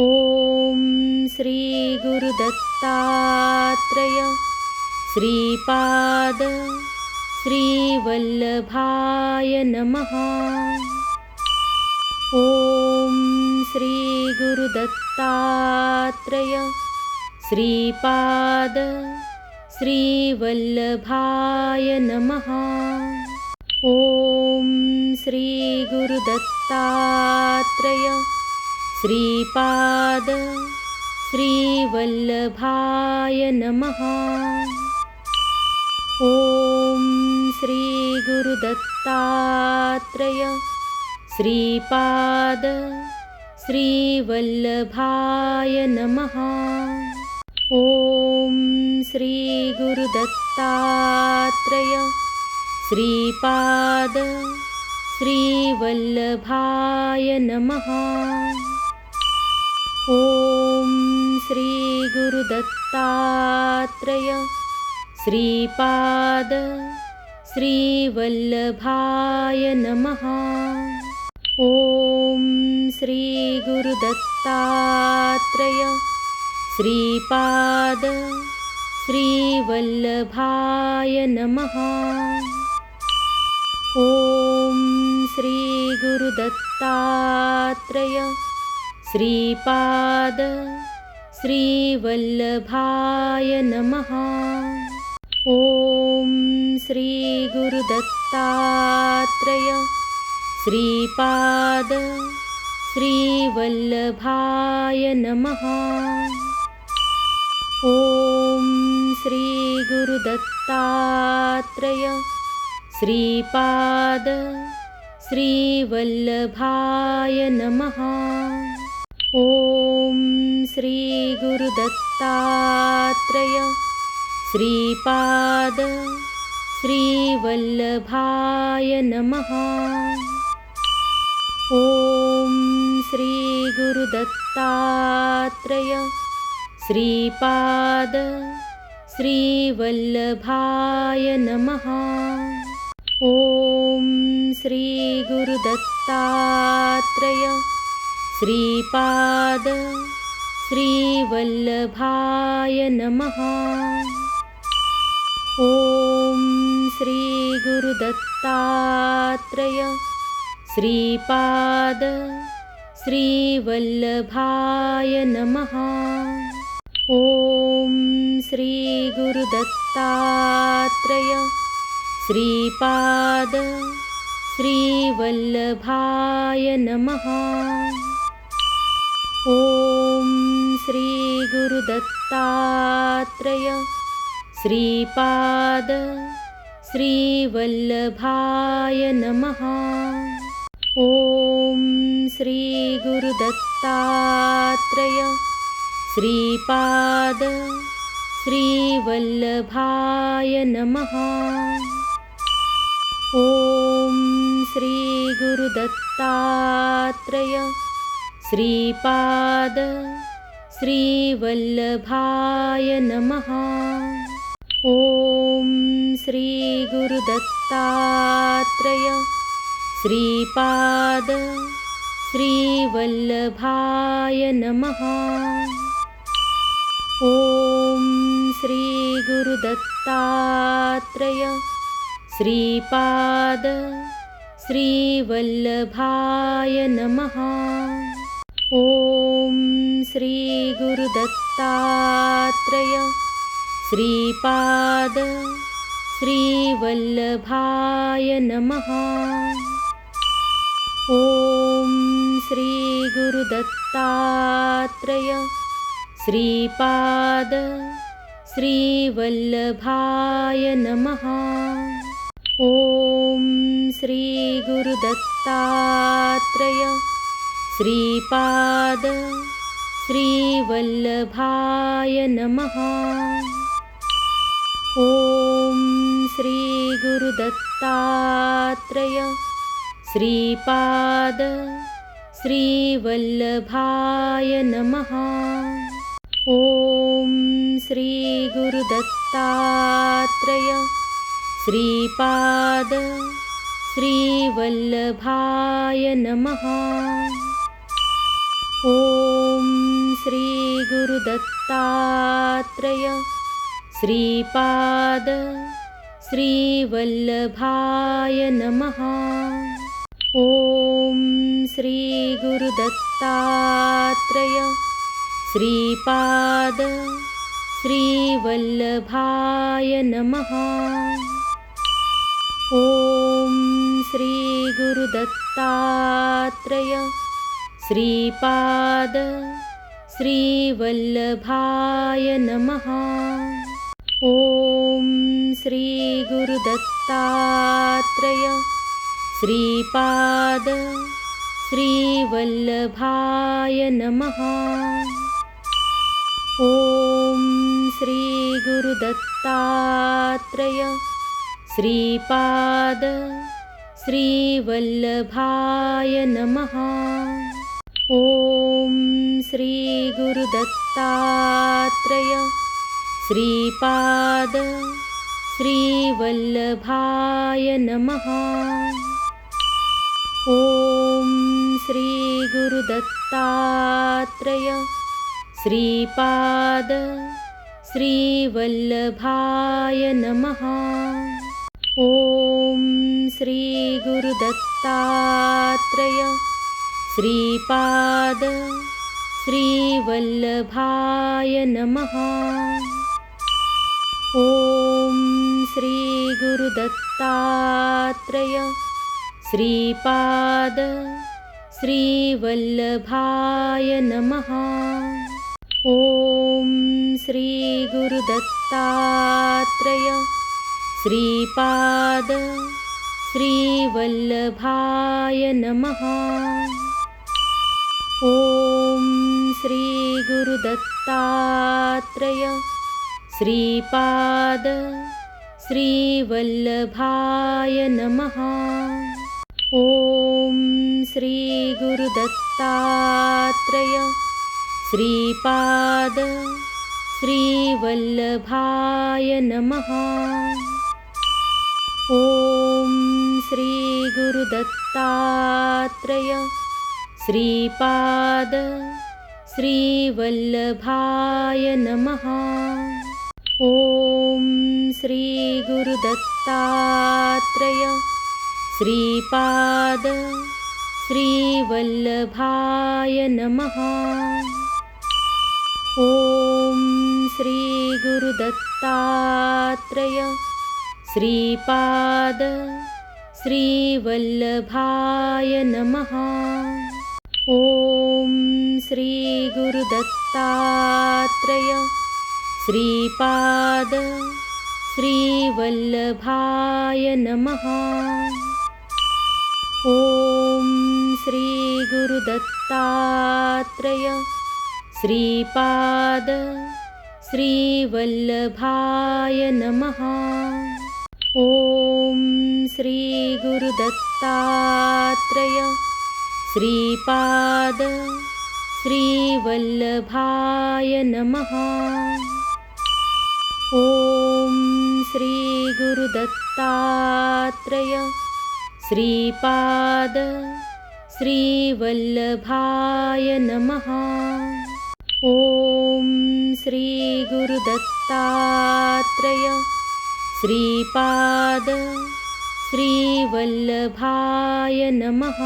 ॐ श्रीगुरुदत्तात्रय श्रीपाद श्रीवल्लभाय नमः। ॐ श्रीगुरुदत्तात्रय श्रीपाद श्रीवल्लभाय नमः। ॐ श्रीगुरुदत्तात्रय श्रीपाद श्रीवल्लभाय नमः। ॐ श्रीगुरुदत्तात्रय श्रीपाद श्रीवल्लभाय नमः। ॐ श्रीगुरुदत्तात्रय श्रीपाद श्रीवल्लभाय नमः ॐ श्रीगुरुदत्तात्रय श्रीपाद श्रीवल्लभाय नमः। ॐ श्रीगुरुदत्तात्रय श्रीपाद श्रीवल्लभाय नमः। ॐ श्रीगुरुदत्तात्रय श्रीपाद श्रीवल्लभाय नमः। ॐ श्रीगुरुदत्तात्रय श्रीपाद श्रीवल्लभाय नमः। ॐ श्रीगुरुदत्तात्रय श्रीपाद श्रीवल्लभाय नमः ॐ श्रीगुरुदत्तात्रय श्रीपाद श्रीवल्लभाय नमः। ॐ श्रीगुरुदत्तात्रय श्रीपाद श्रीवल्लभाय नमः। ॐ श्रीगुरुदत्तात्रय श्रीपाद श्रीवल्लभाय नमः। ॐ श्रीगुरुदत्तात्रय श्रीपाद श्रीवल्लभाय नमः। ॐ श्रीगुरुदत्तात्रय श्रीपाद श्रीवल्लभाय नमः ॐ श्रीगुरुदत्तात्रय श्रीपाद श्रीवल्लभाय नमः। ॐ श्रीगुरुदत्तात्रय श्रीपाद श्रीवल्लभाय नमः। ॐ श्रीगुरुदत्तात्रय श्रीपाद श्रीवल्लभाय नमः। ॐ श्रीगुरुदत्तात्रय श्रीपाद श्रीवल्लभाय नमः। ॐ श्रीगुरुदत्तात्रय श्रीपाद श्रीवल्लभाय नमः ॐ श्रीगुरुदत्तात्रय श्रीपाद श्रीवल्लभाय नमः। ॐ श्रीगुरुदत्तात्रय श्रीपाद श्रीवल्लभाय नमः। ॐ श्रीगुरुदत्तात्रय श्रीपाद श्रीवल्लभाय नमः। ॐ श्रीगुरुदत्तात्रय श्रीपाद श्रीवल्लभाय नमः। ॐ श्रीगुरुदत्तात्रय श्रीपाद श्रीवल्लभाय नमः ॐ श्रीगुरुदत्तात्रय श्रीपाद श्रीवल्लभाय नमः। ॐ श्रीगुरुदत्तात्रय श्रीपाद श्रीवल्लभाय नमः। ॐ श्रीगुरुदत्तात्रय श्रीपाद श्रीवल्लभाय नमः। ॐ श्रीगुरुदत्तात्रय श्रीपाद श्रीवल्लभाय नमः। ॐ श्रीगुरुदत्तात्रय श्रीपाद श्रीवल्लभाय नमः ॐ श्रीगुरुदत्तात्रय श्रीपाद श्रीवल्लभाय नमः। ॐ श्रीगुरुदत्तात्रय श्रीपाद श्रीवल्लभाय नमः। ॐ श्रीगुरुदत्तात्रय श्रीपाद श्रीवल्लभाय नमः। ॐ श्रीगुरुदत्तात्रय श्रीपाद श्रीवल्लभाय नमः। ॐ श्रीगुरुदत्तात्रय श्रीपाद श्रीवल्लभाय नमः ॐ श्रीगुरुदत्तात्रय श्रीपाद श्रीवल्लभाय नमः। ॐ श्रीगुरुदत्तात्रय श्रीपाद श्रीवल्लभाय नमः। ॐ श्रीगुरुदत्तात्रय श्रीपाद श्रीवल्लभाय नमः। ॐ श्रीगुरुदत्तात्रय श्रीपाद श्रीवल्लभाय नमः। ॐ श्रीगुरुदत्तात्रय श्रीपाद श्रीवल्लभाय नमः ॐ श्रीगुरुदत्तात्रय श्रीपाद श्रीवल्लभाय नमः। ॐ श्रीगुरुदत्तात्रय श्रीपाद श्रीवल्लभाय नमः। ॐ श्रीगुरुदत्तात्रय श्रीपाद श्रीवल्लभाय नमः। ॐ श्रीगुरुदत्तात्रय श्रीपाद श्रीवल्लभाय नमः। ॐ श्रीगुरुदत्तात्रय श्रीपाद श्रीवल्लभाय नमः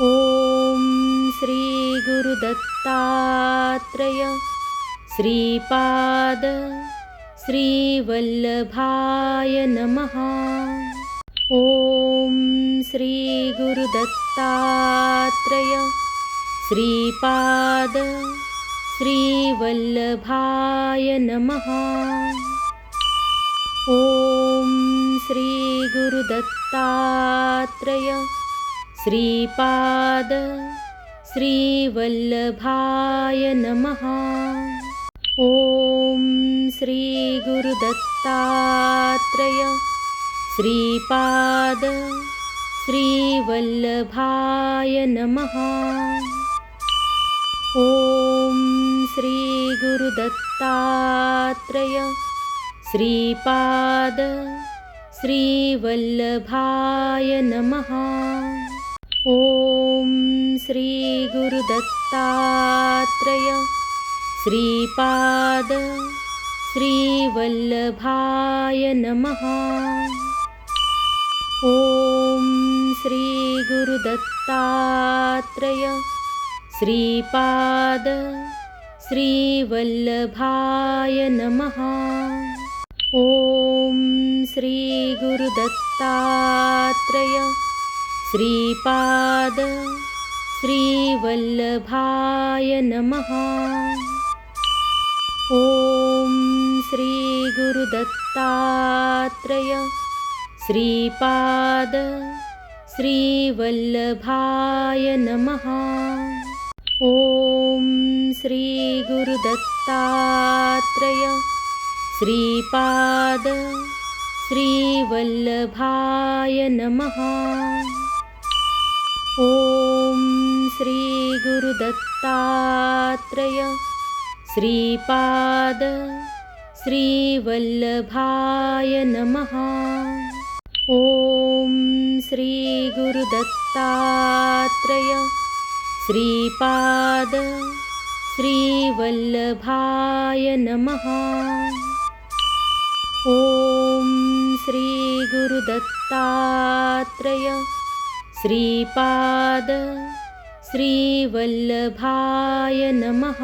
ॐ श्रीगुरुदत्तात्रय श्रीपाद श्रीवल्लभाय नमः। ॐ श्रीगुरुदत्तात्रय श्रीपाद श्रीवल्लभाय नमः। ॐ श्रीगुरुदत्तात्रय श्रीपाद श्रीवल्लभाय नमः। ॐ श्रीगुरुदत्तात्रय श्रीपाद श्रीवल्लभाय नमः। ॐ श्रीगुरुदत्तात्रय श्रीपाद श्रीवल्लभाय नमः ॐ श्रीगुरुदत्तात्रय श्रीपाद श्रीवल्लभाय नमः। ॐ श्रीगुरुदत्तात्रय श्रीपाद श्रीवल्लभाय नमः। ॐ श्रीगुरुदत्तात्रय श्रीपाद श्रीवल्लभाय नमः। ॐ श्रीगुरुदत्तात्रय श्रीपाद श्रीवल्लभाय नमः। ॐ श्रीगुरुदत्तात्रय श्रीपाद श्रीवल्लभाय नमः ॐ श्रीगुरुदत्तात्रय श्रीपाद श्रीवल्लभाय नमः। ॐ श्रीगुरुदत्तात्रय श्रीपाद श्रीवल्लभाय नमः। ॐ श्रीगुरुदत्तात्रय श्रीपाद श्रीवल्लभाय नमः।